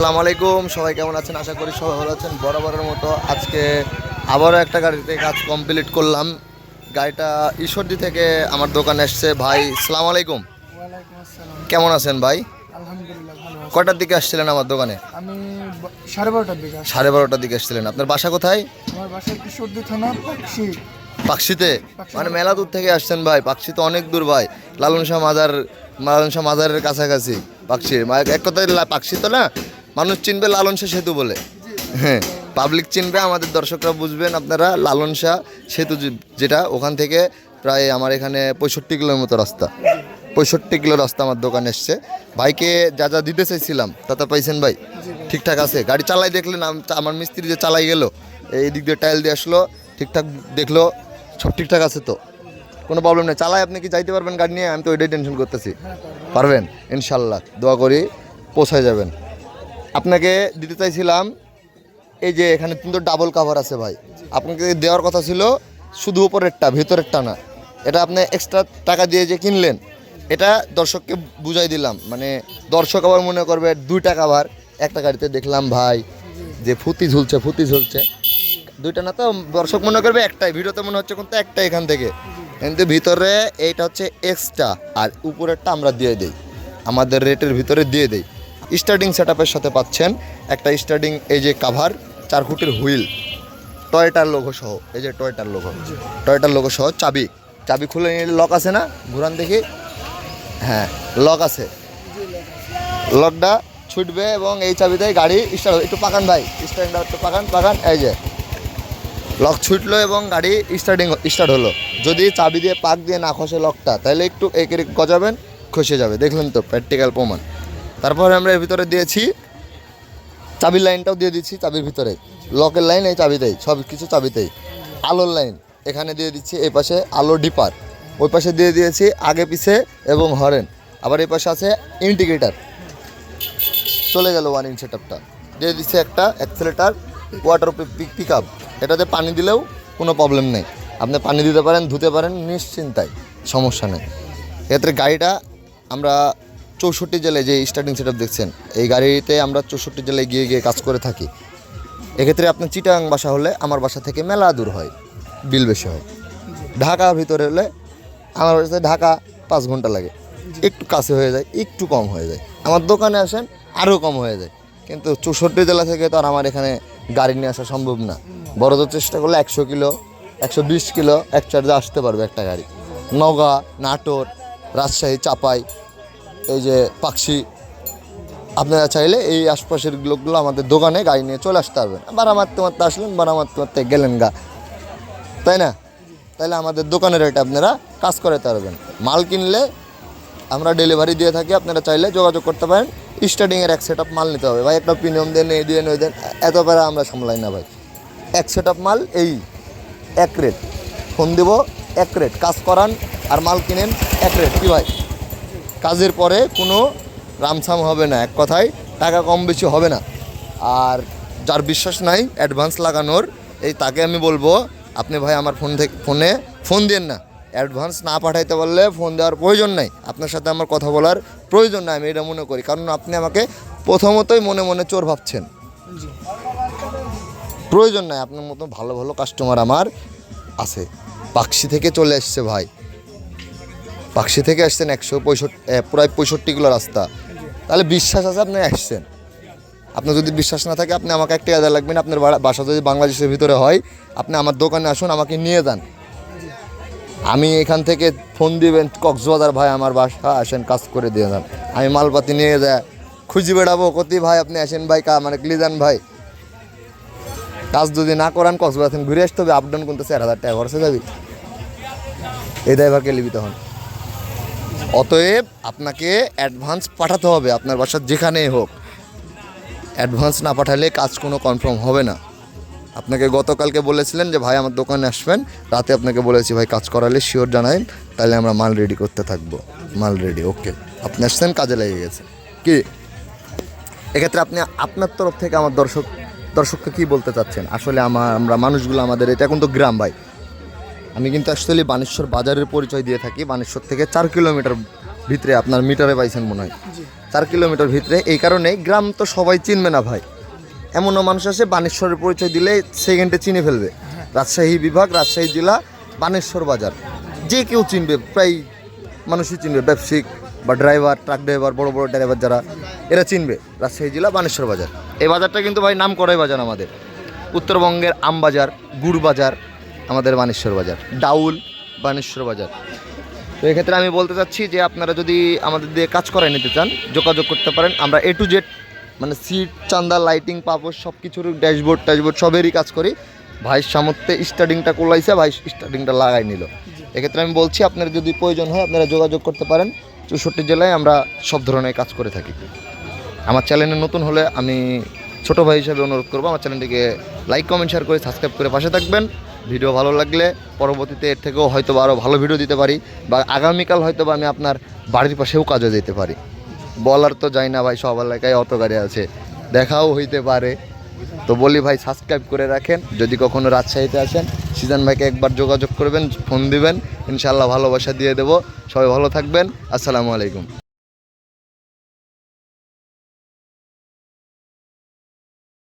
আসসালামু আলাইকুম সবাই কেমন আছেন? আশা করি সবাই ভালো আছেন। বরাবরের মতো আজকে আবারও একটা গাড়িতে কাজ কমপ্লিট করলাম। গাড়িটা ঈশ্বরদি থেকে আমার দোকানে এসছে। ভাই সালাম আলাইকুম। কেমন আছেন ভাই। কটার দিকে আসছিলেন আমার দোকানে? আমি সাড়ে বারোটার দিকে সাড়ে বারোটার দিকে এসছিলেন আপনার বাসা কোথায়? আমার বাসায় কিশোরদি থানা পাকশি। পাকশিতে? মানে মেলা দূর থেকে আসছেন ভাই। পাকশি তো অনেক দূর ভাই। লালন শাহ মাজার লালন শাহ মাজারের কাছাকাছি পাকশি এক কথায় পাকশি তো না? মানুষ চিনবে লালন শাহ সেতু বলে। হ্যাঁ পাবলিক চিনবে, আমাদের দর্শকরা বুঝবেন আপনারা, লালন শাহ সেতু যেটা, ওখান থেকে প্রায় আমার এখানে পঁয়ষট্টি কিলোর মতো রাস্তা। পঁয়ষট্টি কিলো রাস্তা আমার দোকানে এসছে। ভাইকে যা যা দিতে চাইছিলাম, তা তা পাইছেন ভাই। ঠিকঠাক আছে। গাড়ি চালাই দেখলেন আমার মিস্ত্রি যে চালাই গেল, এই দিক দিয়ে টাইল দিয়ে আসলো, ঠিকঠাক দেখল, সব ঠিকঠাক আছে তো। কোনো প্রবলেম নেই। চালাই আপনি কি যাইতে পারবেন গাড়ি নিয়ে? আমি তো ওইটাই টেনশন করতেছি। পারবেন? ইনশাল্লাহ। দোয়া করি, পৌঁছায় যাবেন। আপনাকে দিতে চাইছিলাম, এই যে এখানে কিন্তু ডাবল কাভার আছে ভাই। আপনাকে দেওয়ার কথা ছিল, শুধু উপরেরটা, ভেতরেরটা না। এটা আপনি এক্সট্রা টাকা দিয়ে যে কিনলেন, এটা দর্শককে বুঝাই দিলাম। মানে দর্শক আবার মনে করবে দুইটা টাকা ভার একটা গাড়িতে দেখলাম ভাই, যে ফুতি ঝুলছে ফুতি ঝুলছে। দুইটা না তো, দর্শক মনে করবে একটাই, ভিডিওতে মনে হচ্ছে কিন্তু একটাই এখান থেকে। কিন্তু ভিতরে এইটা হচ্ছে এক্সট্রা আর উপরেরটা আমরা দিয়ে দিই। আমাদের রেটের ভিতরে দিয়ে দিই। স্টার্টিং সেট সাথে পাচ্ছেন একটা স্টার্টিং এই যে কাভার চার ফুটের হুইল টয়টার লোগো সহ, এই যে টয়টার লোগো টয়টার লোগো সহ চাবি চাবি খুলে নিলে লক আছে না? ঘুরান দেখি। হ্যাঁ লক আছে। লকটা ছুটবে এবং এই চাবিতে গাড়ি স্টার্ট একটু পাকান ভাই স্টার্টিংটা একটু পাকান পাকান, এই যে। লক ছুটলো এবং গাড়ি স্টার্টিং স্টার্ট হলো। যদি চাবি দিয়ে পাক দিয়ে না খসে লকটা তাহলে একটু একে গজাবেন, খসে যাবে। দেখলেন তো প্র্যাকটিক্যাল প্রমাণ। তারপরে আমরা এর ভিতরে দিয়েছি, চাবির লাইনটাও দিয়ে দিচ্ছি চাবির ভিতরে। লকের লাইন এই চাবিতেই, সব কিছু চাবিতেই। আলোর লাইন, এখানে দিয়ে দিচ্ছি এই পাশে আলো ডিপার। ওই পাশে দিয়ে দিয়েছি আগে পিছে এবং হরেন। আবার এই পাশে আছে ইন্ডিকেটার চলে গেল ওয়ান ইন সেটআপটা দিয়ে দিচ্ছে একটা অ্যাক্সেলেটার ওয়াটার পিক আপ এটাতে পানি দিলেও কোনো প্রবলেম নেই। আপনি পানি দিতে পারেন, ধুতে পারেন, নিশ্চিন্তায়। সমস্যা নেই। এক্ষেত্রে গাড়িটা আমরা চৌষট্টি জেলায় যে স্টার্টিং সেটআপ দেখছেন, এই গাড়িতে আমরা চৌষট্টি জেলায় গিয়ে গিয়ে কাজ করে থাকি। এক্ষেত্রে আপনার চিটাং বাসা হলে আমার বাসা থেকে মেলা দূর হয় বিল বেশি হয়। ঢাকার ভিতরে হলে আমার বাসা ঢাকা পাঁচ ঘণ্টা লাগে। একটু কাছে হয়ে যায়, একটু কম হয়ে যায়। আমার দোকানে আসেন আরও কম হয়ে যায়। কিন্তু চৌষট্টি জেলা থেকে তো আর আমার এখানে গাড়ি নিয়ে আসা সম্ভব না। বড় তো চেষ্টা করলে একশো কিলো, একশো বিশ কিলো, এক চার্জে আসতে পারবে একটা গাড়ি। নগা নাটোর, রাজশাহী, চাপাই এই যে পাকশি, আপনারা চাইলে এই আশপাশের লোকগুলো আমাদের দোকানে গাড়ি নিয়ে চলে আসতে পারবেন। বারা মারতে মারতে আসলেন, বারা মারতে মারতে গেলেন গা। তাই না? তাইলে আমাদের দোকানের এটা আপনারা কাজ করাতে পারবেন। মাল কিনলে আমরা ডেলিভারি দিয়ে থাকি, আপনারা চাইলে যোগাযোগ করতে পারেন। স্টার্টিংয়ের এক সেট মাল নিতে হবে। ভাই, একটা প্রিমিয়াম দেন, এই দিয়ে ওই দেন, এত প্যারা আমরা সামলাই না ভাই। এক সেট আপ মাল, এই এক রেট ফোন দেবো, এক রেট কাজ করান আর মাল কিনেন, এক রেট কী ভাই? কাজের পরে কোনো রামসাম হবে না এক কথায় টাকা কম বেশি হবে না। আর যার বিশ্বাস নাই অ্যাডভান্স লাগানোর এই তাকে আমি বলব আপনি ভাই আমার ফোন থেকে ফোনে ফোন দেন না। অ্যাডভান্স না পাঠাইতে পারলে ফোন দেওয়ার প্রয়োজন নাই। আপনার সাথে আমার কথা বলার প্রয়োজন নাই আমি এটা মনে করি। কারণ আপনি আমাকে প্রথমতই মনে মনে চোর ভাবছেন। প্রয়োজন নাই আপনার মতো ভালো ভালো কাস্টমার আমার আছে। পাকশি থেকে চলে এসছে ভাই। পাকশি থেকে আসছেন একশো পঁয়ষট্টি প্রায় পঁয়ষট্টি কিলো রাস্তা। তাহলে বিশ্বাস আছে আপনি আসছেন? আপনার যদি বিশ্বাস না থাকে, আপনি আমাকে একটা আদায় লাগবেন, আপনার বাসা যদি বাংলাদেশের ভিতরে হয়, আপনি আমার দোকানে আসুন, আমাকে নিয়ে যান। আমি এখান থেকে ফোন দিবেন, কক্সবাজার ভাই আমার বাসা, আসেন, কাজ করে দিয়ে যান। আমি মালপাতি নিয়ে যায় খুঁজি বেড়াবো, কতি ভাই, আপনি আসেন ভাই, কা মানে ক্লিজান ভাই। কাজ যদি না করান, কক্সবাজার ঘুরে আসতে হবে আপ ডাউন করতে চার হাজার টাকা খরচে যাবি। এই ড্রাইভারকে লিবি তখন অতএব আপনাকে অ্যাডভান্স পাঠাতে হবে আপনার বাসার যেখানেই হোক। অ্যাডভান্স না পাঠালে কাজ কোনো কনফার্ম হবে না। আপনাকে গতকালকে বলেছিলেন যে, ভাই, আমার দোকানে আসবেন। রাতে আপনাকে বলেছি, ভাই, কাজ করালে শিওর জানাইন, তাহলে আমরা মাল রেডি করতে থাকব। মাল রেডি ওকে আপনি আসছেন, কাজে লেগে গেছে। কি? এক্ষেত্রে আপনি, আপনার তরফ থেকে আমার দর্শক, দর্শককে কি বলতে চাচ্ছেন? আসলে আমার আমরা মানুষগুলো আমাদের, এটা এখন তো গ্রাম, ভাই। আমি কিন্তু অ্যাকচুয়ালি বানেশ্বর বাজারের পরিচয় দিয়ে থাকি। বানেশ্বর থেকে চার কিলোমিটার ভিতরে আপনার মিটারে পাইছেন মনে হয়। চার কিলোমিটার ভিতরে। এই কারণে গ্রাম তো সবাই চিনবে না ভাই। এমনও মানুষ আছে বানেশ্বরের পরিচয় দিলে সেকেন্ডে চিনে ফেলবে। রাজশাহী বিভাগ রাজশাহী জেলা বানেশ্বর বাজার। যে কেউ চিনবে প্রায় মানুষই চিনবে। ব্যবসায়িক বা ড্রাইভার ট্রাক ড্রাইভার বড় বড় ড্রাইভার যারা এরা চিনবে। রাজশাহী জেলা বানেশ্বর বাজার। এই বাজারটা কিন্তু ভাই নাম করাই বাজার আমাদের। উত্তরবঙ্গের আম বাজার গুড় বাজার আমাদের বানেশ্বর বাজার, ডাউল বানেশ্বর বাজার। তো এক্ষেত্রে আমি বলতে চাচ্ছি যে আপনারা যদি আমাদের দিয়ে কাজ করাই নিতে চান, যোগাযোগ করতে পারেন, আমরা এ টু জেড মানে সিট, চান্দা, লাইটিং পাপড় সব কিছুর ড্যাশবোর্ড, ট্যাশবোর্ড সবেরই কাজ করি। ভাই সামর্থ্যে স্টার্টিংটা করলাইছে ভাই স্টার্টিংটা লাগাই নিল। এক্ষেত্রে আমি বলছি, আপনার যদি প্রয়োজন হয়, আপনারা যোগাযোগ করতে পারেন। চৌষট্টি জেলায় আমরা সব ধরনের কাজ করে থাকি। আমার চ্যানেলে নতুন হলে আমি ছোট ভাই হিসেবে অনুরোধ করব, আমার চ্যানেলটিকে লাইক কমেন্ট শেয়ার করে সাবস্ক্রাইব করে পাশে থাকবেন। ভিডিও ভালো লাগলে পরবর্তীতে এর থেকেও হয়তো আরও ভালো ভিডিও দিতে পারি বা আগামীকাল হয়তো বা আমি আপনার বাড়ির পাশেও কাজে যেতে পারি। বলার তো যাই না ভাই, সব এলাকায় অত গাড়ি আছে, দেখাও হইতে পারে। তো বলি ভাই সাবস্ক্রাইব করে রাখেন, যদি কখনো রাজশাহীতে আসেন, সিজান ভাইকে একবার যোগাযোগ করবেন, ফোন দিবেন ইনশাল্লাহ ভালোবাসা দিয়ে দেবো। সবাই ভালো থাকবেন, আসসালামু আলাইকুম।